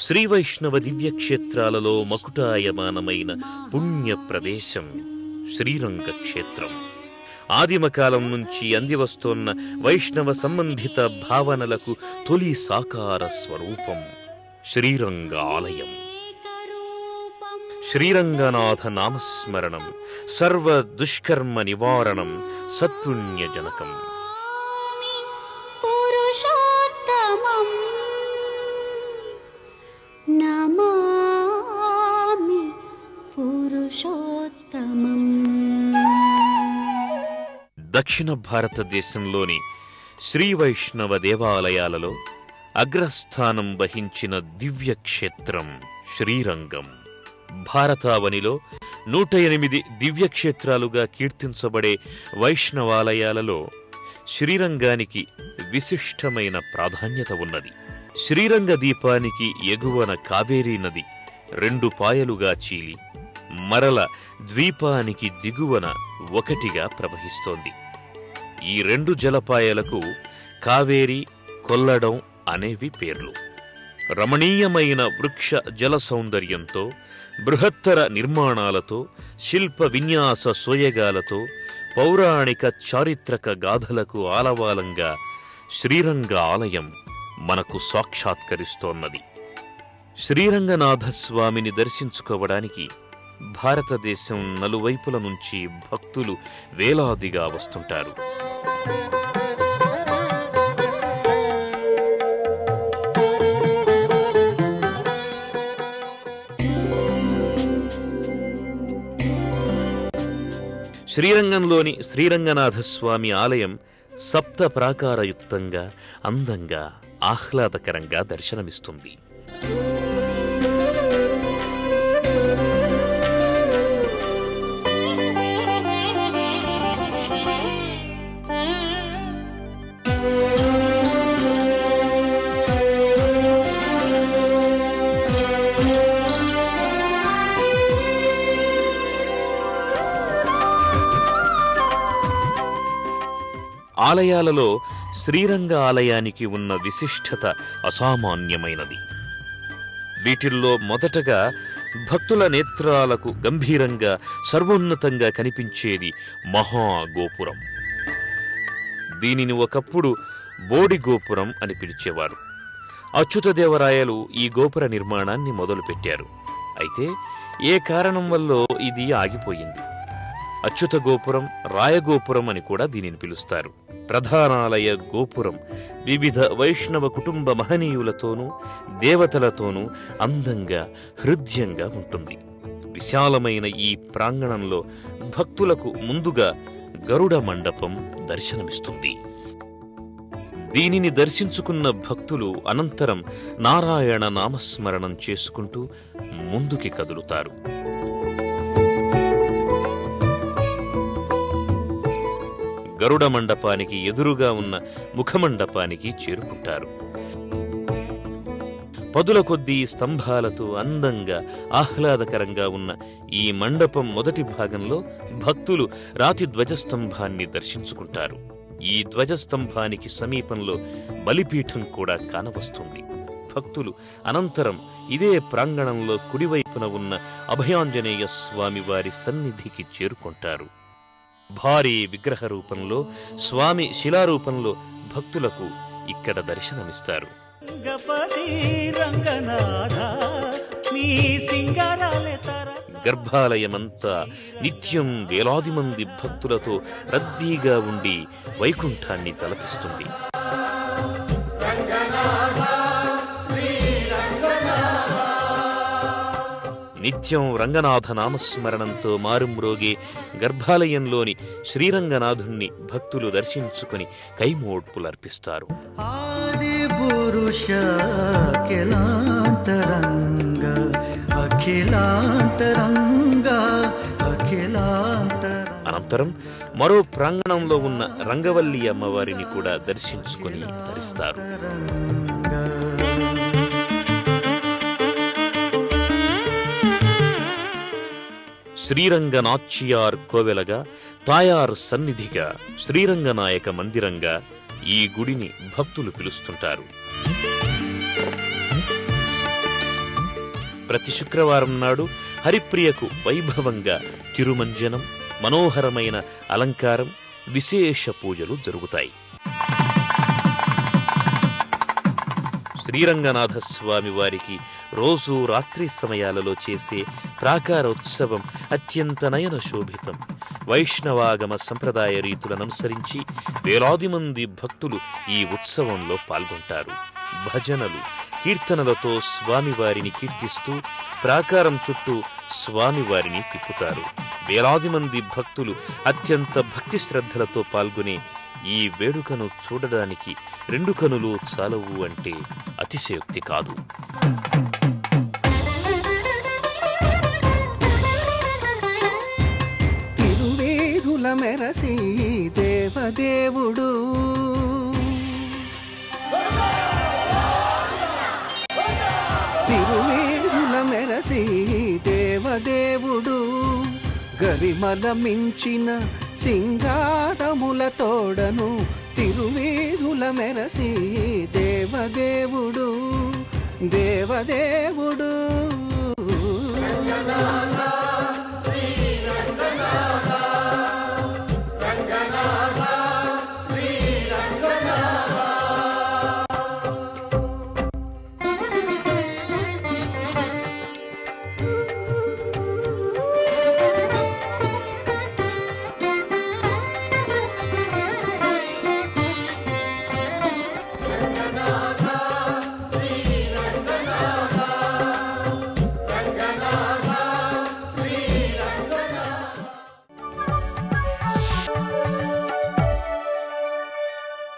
శ్రీవైష్ణవ దివ్యక్షేత్రాలలో మకుటాయమానమైన పుణ్య ప్రదేశం శ్రీరంగ క్షేత్రం. ఆదిమకాలం నుంచి అందివస్తోన్న వైష్ణవ సంబంధిత భావనలకు తొలి సాకార స్వరూపం శ్రీరంగ ఆలయం. శ్రీరంగనాథ నామస్మరణం సర్వ దుష్కర్మ నివారణం సత్పుణ్యజనకం. దక్షిణ భారతదేశంలోని శ్రీ వైష్ణవ దేవాలయాలలో అగ్రస్థానం వహించిన దివ్య క్షేత్రం శ్రీరంగం. భారతావనిలో నూట ఎనిమిది దివ్యక్షేత్రాలుగా కీర్తించబడే వైష్ణవాలయాలలో శ్రీరంగానికి విశిష్టమైన ప్రాధాన్యత ఉన్నది. శ్రీరంగ దీపానికి ఎగువన కావేరీ నది రెండు పాయలుగా చీలి మరల ద్వీపానికి దిగువన ఒకటిగా ప్రవహిస్తోంది. ఈ రెండు జలపాయాలకు కావేరి కొల్లడం అనేవి పేర్లు. రమణీయమైన వృక్ష జల సౌందర్యంతో బృహత్తర నిర్మాణాలతో శిల్ప విన్యాస సోయగాలతో పౌరాణిక చారిత్రక గాథలకు ఆలవాలంగా శ్రీరంగ ఆలయం మనకు సాక్షాత్కరిస్తోన్నది. శ్రీరంగనాథస్వామిని దర్శించుకోవడానికి భారతదేశం నలువైపుల నుంచి భక్తులు వేలాదిగా వస్తుంటారు. శ్రీరంగంలోని శ్రీరంగనాథస్వామి ఆలయం సప్త ప్రాకారయుక్తంగా అందంగా ఆహ్లాదకరంగా దర్శనమిస్తుంది. ఆలయాలలో శ్రీరంగ ఆలయానికి ఉన్న విశిష్టత అసామాన్యమైనది. వీటిల్లో మొదటగా భక్తుల నేత్రాలకు గంభీరంగా సర్వోన్నతంగా కనిపించేది మహాగోపురం. దీనిని ఒకప్పుడు బోడి గోపురం అని పిలిచేవారు. అచ్యుతదేవరాయలు ఈ గోపుర నిర్మాణాన్ని మొదలుపెట్టారు. అయితే ఏ కారణం వల్ల ఇది ఆగిపోయింది? అచ్యుత గోపురం రాయగోపురం అని కూడా దీనిని పిలుస్తారు. ప్రధానాలయ గోపురం వివిధ వైష్ణవ కుటుంబ మహనీయులతోనూ దేవతలతోనూ అందంగా హృదయంగా ఉంటుంది. విశాలమైన ఈ ప్రాంగణంలో భక్తులకు ముందుగా గరుడ మండపం దర్శనమిస్తుంది. దీనిని దర్శించుకున్న భక్తులు అనంతరం నారాయణ నామస్మరణం చేసుకుంటూ ముందుకి కదులుతారు. గరుడ మండపానికి ఎదురుగా ఉన్న ముఖమండపానికి చేరుకుంటారు. పదుల కొద్దీ స్తంభాలతో అందంగా ఆహ్లాదకరంగా ఉన్న ఈ మండపం మొదటి భాగంలో భక్తులు రాతి ధ్వజస్తంభాన్ని దర్శించుకుంటారు. ఈ ధ్వజస్తంభానికి సమీపంలో బలిపీఠం కూడా కానవస్తుంది. భక్తులు అనంతరం ఇదే ప్రాంగణంలో కుడివైపున ఉన్న అభయాంజనేయ స్వామి వారి సన్నిధికి చేరుకుంటారు. భారీ విగ్రహ రూపంలో స్వామి శిలారూపంలో భక్తులకు ఇక్కడ దర్శనమిస్తారు. గర్భాలయమంతా నిత్యం వేలాది మంది భక్తులతో రద్దీగా ఉండి వైకుంఠాన్ని తలపిస్తుంది. నిత్యం రంగనాథ నామస్మరణంతో మారుమ్రోగే గర్భాలయంలోని శ్రీరంగనాథుణ్ణి భక్తులు దర్శించుకుని కైమోడ్పులర్పిస్తారు. అనంతరం మరో ప్రాంగణంలో ఉన్న రంగవల్లి అమ్మవారిని కూడా దర్శించుకుని ధరిస్తారు శ్రీరంగనాచ్యార్ కోవెలగా తాయార్ సన్నిధిగా శ్రీరంగనాయక మందిరంగా ఈ గుడిని భక్తులు పిలుస్తుంటారు. ప్రతి శుక్రవారం నాడు హరిప్రియకు వైభవంగా తిరుమంజనం మనోహరమైన అలంకారం విశేష పూజలు జరుగుతాయి. శ్రీరంగనాథ స్వామి వారికి రోజు రాత్రి సమయాలలో చేసే ప్రాకార ఉత్సవం అత్యంత నయన శోభితం వైష్ణవాగమ సంప్రదాయ రీతులను అనుసరించి వేలాది మంది భక్తులు ఈ ఉత్సవంలో పాల్గొంటారు. భజనలు కీర్తనలతో స్వామివారిని కీర్తిస్తూ ప్రాకారం చుట్టూ స్వామివారిని తిప్పుతారు. వేలాది మంది భక్తులు అత్యంత భక్తి శ్రద్ధలతో పాల్గొనే ఈ వేడుకను చూడడానికి రెండు కనులు చాలవు అంటే అతిశయోక్తి కాదు. తిరువేధుల మెరసి దేవదేవుడు. తిరువేధుల మెరసి దేవదేవుడు. గరిమల మించిన సింగాటముల తోడను తిరువీధుల మెరసి దేవదేవుడు దేవదేవుడు.